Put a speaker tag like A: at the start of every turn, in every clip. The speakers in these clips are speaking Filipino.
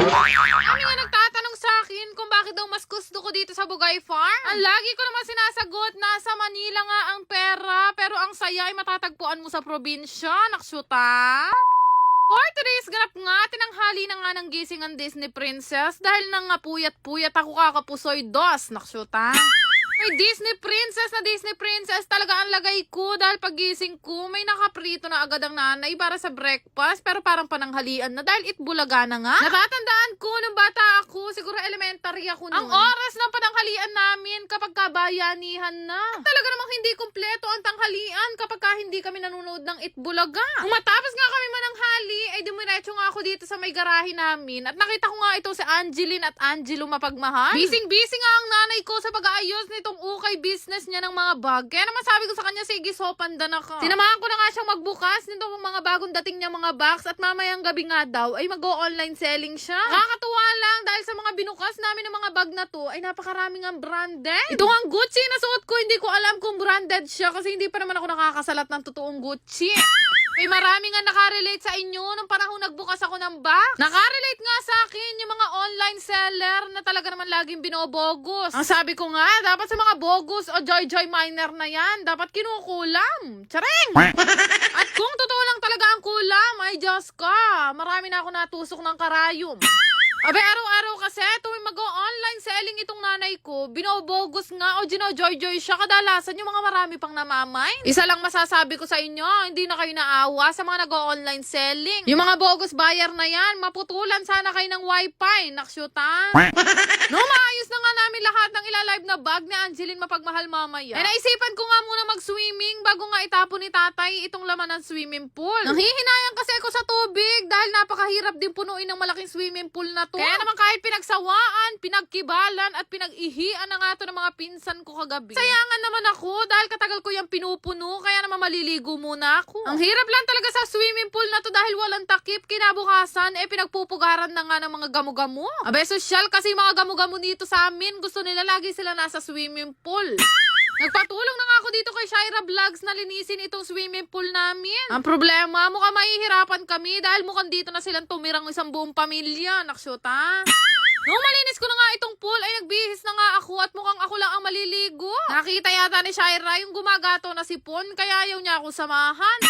A: Kami nga nagtatanong sa akin kung bakit daw mas gusto ko dito sa Bugay Farm. Ang lagi ko naman sinasagot, nasa Manila nga ang pera, pero ang saya ay matatagpuan mo sa probinsya, naksyuta. For today's ganap nga, tinanghali na nga ng gising ang Disney Princess dahil nang nga puyat-puyat ako kakapusoy dos, naksyuta. May Disney Princess na Disney Princess talaga ang lagay ko dahil pagising ko may nakaprito na agad ang nanay para sa breakfast pero parang pananghalian na dahil itbulaga na nga. Natatandaan ko nung bata ako, siguro elementary ako noon. Ang oras ng pananghalian namin kapag kabayanihan na. Talaga namang hindi kumpleto ang tanghalian kapag ka hindi kami nanonood ng itbulaga. Kung matapos nga kami mananghali, ay dumiretso nga ako dito sa may garahe namin at nakita ko nga ito si Angeline at Angelo mapagmahal. Bising-busy nga ang nanay ko sa pag-aayos nitong ukay business niya ng mga bag. Kaya naman sabi ko sa kanya, sige, sopandan ako. Sinamahan ko na nga siyang magbukas nitong mga bagong dating niya mga box at mamayang gabi nga daw ay mag-online selling siya. Nakakatuwa lang dahil sa mga binukas namin ng mga bag na to ay napakaraming ang branded. Ito ang Gucci na suot ko, hindi ko alam kung branded siya kasi hindi pa naman ako nakakasalat ng totoong Gucci. May marami nga nakarelate sa inyo nung panahon nagbukas ako ng box. Nakarelate nga sa akin yung mga online seller na talaga naman laging binobogos. Ang sabi ko nga, dapat sa mga bogus o joy-joy miner na yan, dapat kinukulam. Tsareng! At kung totoo lang talaga ang kulam, ay Diyos ka, marami na ako natusok ng karayom. Abe, araw-araw kasi tuwing mag-online selling itong nanay ko, binobogos nga o gino-joy-joy siya. Kadalasan yung mga marami pang namamay. Isa lang masasabi ko sa inyo, hindi na kayo naawa sa mga nag-online selling. Yung mga bogus buyer na yan, maputulan sana kayo ng wifi. Naksyutan. No, maayos na nga namin lahat ng ilalive na bag ni Angeline mapagmahal mamaya. Eh, naisipan ko nga muna mag-swimming bago nga itapon ni tatay itong laman ng swimming pool. Nanghihinayang kasi ako sa tubig napakahirap din punuin ng malaking swimming pool na to. Kaya naman kahit pinagsawaan, pinagkibalan at pinag-ihian na nga to ng mga pinsan ko kagabi. Sayangan naman ako dahil katagal ko yung pinupuno kaya naman maliligo muna ako. Ang hirap lang talaga sa swimming pool na to dahil walang takip. Kinabukasan, eh pinagpupugaran na nga ng mga gamu-gamu. Abe, social kasi mga gamu-gamu dito sa amin. Gusto nila lagi sila nasa swimming pool. Nagpatulong na nga ako dito kay Shaira Vlogs na linisin itong swimming pool namin. Ang problema, mukhang mahihirapan kami dahil mukhang dito na silang tumirang isang buong pamilya. Naksyota. Nung malinis ko na nga itong pool, ay nagbihis na nga ako at mukhang ako lang ang maliligo. Nakita yata ni Shaira yung gumagato na sipon, kaya ayaw niya ako samahan.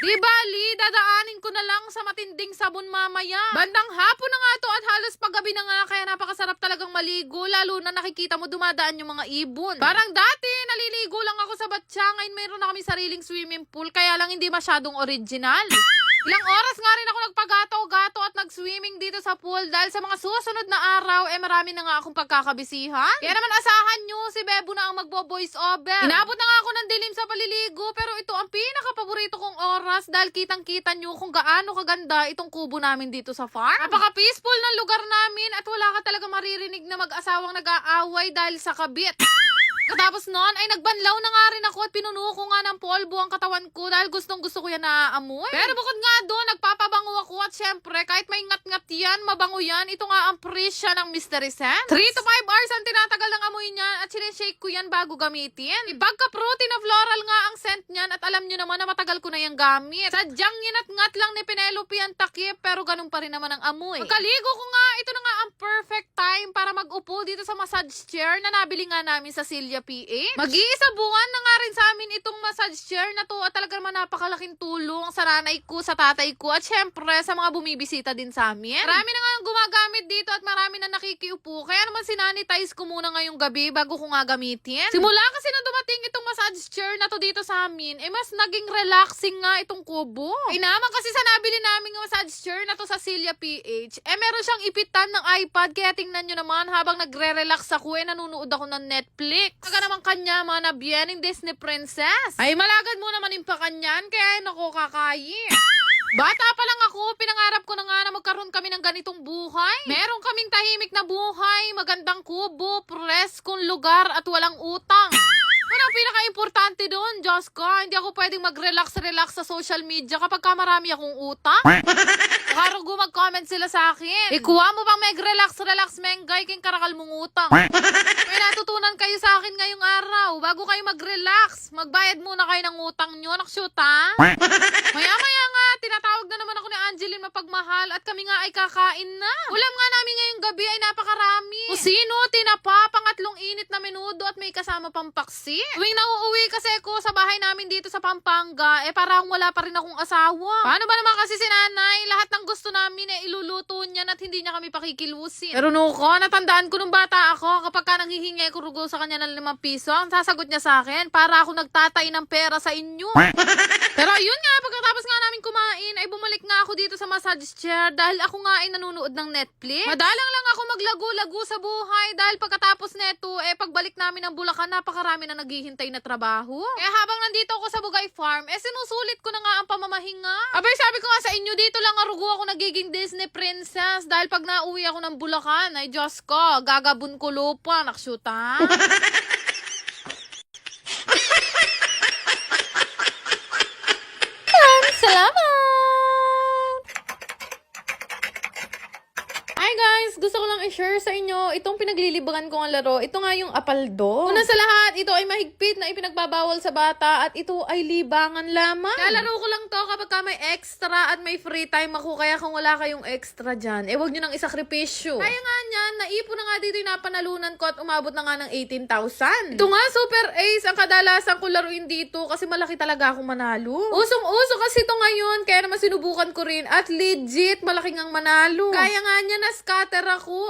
A: Di bali, dadaanin ko na lang sa matinding sabon mamaya. Bandang hapon na nga to at halos paggabi na nga kaya napakasarap talagang maligo lalo na nakikita mo dumadaan yung mga ibon. Parang dati, naliligo lang ako sa batya. Ngayon mayroon na kami sariling swimming pool kaya lang hindi masyadong original. Ilang oras nga rin ako nagpagato-gato at nag-swimming dito sa pool dahil sa mga susunod na araw, eh marami na nga akong pagkakabisihan. Kaya naman asahan nyo, si Bebo na ang magbo-voice over. Inabot na nga ako ng dilim sa paliligo pero ito ang pinaka-paborito kong oras dahil kitang-kita nyo kung gaano kaganda itong kubo namin dito sa farm. Napaka-peaceful ng lugar namin at wala ka talaga maririnig na mag-asawang nag-aaway dahil sa kabit. Katapos noon ay nagbanlaw na nga rin ako at pinuno ko nga ng polvo ang katawan ko dahil gustong gusto ko yan naaamoy. Pero bukod nga doon, nagpapabango ako at syempre kahit may ngat-ngat yan, mabango yan. Ito nga ang presya ng Mystery Scent. 3 to 5 hours ang tinatagal ng amoy niyan at sineshake ko yan bago gamitin. Ipagka-protein na floral nga ang scent niyan at alam nyo naman na matagal ko na yung gamit. Sadyang nginat-ngat lang ni Penelope ang takip pero ganun pa rin naman ang amoy. Pagkaligo ko nga, ito na nga ang perfect time para mag-upo dito sa massage chair na nabili nga namin sa Silya PH. Mag-iisa buwan na nga rin sa amin itong massage chair na to at talaga naman napakalaking tulong sa nanay ko, sa tatay ko at syempre sa mga bumibisita din sa amin. Marami na nga gumagamit dito at marami na nakikiupo kaya naman sinanitize ko muna ngayong gabi bago ko nga gamitin. Simula kasi na dumating itong massage chair na to dito sa amin, eh mas naging relaxing nga itong kubo. Ay naman kasi sa nabili namin ng massage chair na to sa Silya PH, eh meron siyang ipitan ng iPad kaya tingnan nyo naman habang nagre-relax ako eh nanonood ako ng Netflix. Taga naman kanya mga nabiyaning Disney Princess. Ay malagad mo naman yung pakanyan kaya nako kakayi. Bata pa lang ako, pinangarap ko na nga na magkaroon kami ng ganitong buhay. Meron kaming tahimik na buhay, magandang kubo, preskong lugar at walang utang. Ano ang pinaka-importante doon, Diyos ko? Hindi ako pwedeng mag-relax-relax sa social media kapag ka marami akong utang. Karugo mag-comment sila sa akin. Ikuha mo bang mag-relax-relax, menggay, king karakal mong utang. May natutunan kayo sa akin ngayong araw. Bago kayo mag-relax, magbayad muna kayo ng utang nyo. Naksyuta. Maya-maya nga, tinatawag na naman ako ni Angeline mapagmahal at kami nga ay kakain na. Ulam nga namin ngayong gabi ay napakarami. Kusino, tinapa, pangatlong init na menudo at may kasama pang paksi. Tuwing nauuwi kasi ako sa bahay namin dito sa Pampanga, eh parang wala pa rin akong asawa. Paano ba naman kasi si nanay? Lahat ng gusto namin eh iluluto niya at hindi niya kami pakikilusin. Pero nuko, natandaan ko nung bata ako kapag ka nanghihingi ko rugo sa kanya ng limang piso, ang sasagot niya sa akin, para ako nagtatay ng pera sa inyo. Pero ayun nga, pagkatapos nga namin kumain, ay bumalik nga ako dito sa massage chair dahil ako nga ay nanonood ng Netflix. Madalang lang ako maglago-lago sa buhay dahil pagkatapos neto, eh pagbalik namin ng Bulacan, napakarami na naghihintay na trabaho. Kaya habang nandito ako sa Bugay Farm, eh sinusulit ko na nga ang pamamahinga. Abay, sabi ko nga sa inyo, dito lang arugo ako nagiging Disney princess dahil pag nauwi ako ng Bulacan, ay Diyos ko, gagabun ko lupa, naksyuta. Salamat! Hi guys! Gusto ko lang i-share sa inyo itong pinaglilibangan ko ang laro. Ito nga yung apaldo. Una sa lahat, ito ay mahigpit na ipinagbabawal sa bata at ito ay libangan lamang. Lalaro ko lang to kapag ka may extra at may free time ako. Kaya kung wala kayong extra dyan, eh wag nyo nang isakripisyo. Kaya nga niyan, naipon na nga dito yung napanalunan ko at umabot na nga ng 18,000. Ito nga, super ace ang kadalasan ko laruin dito kasi malaki talaga akong manalo. Usong-uso kasi ito ngayon, kaya naman sinubukan ko rin at legit malaking ang manalo. Kaya nga niya na-scatter ako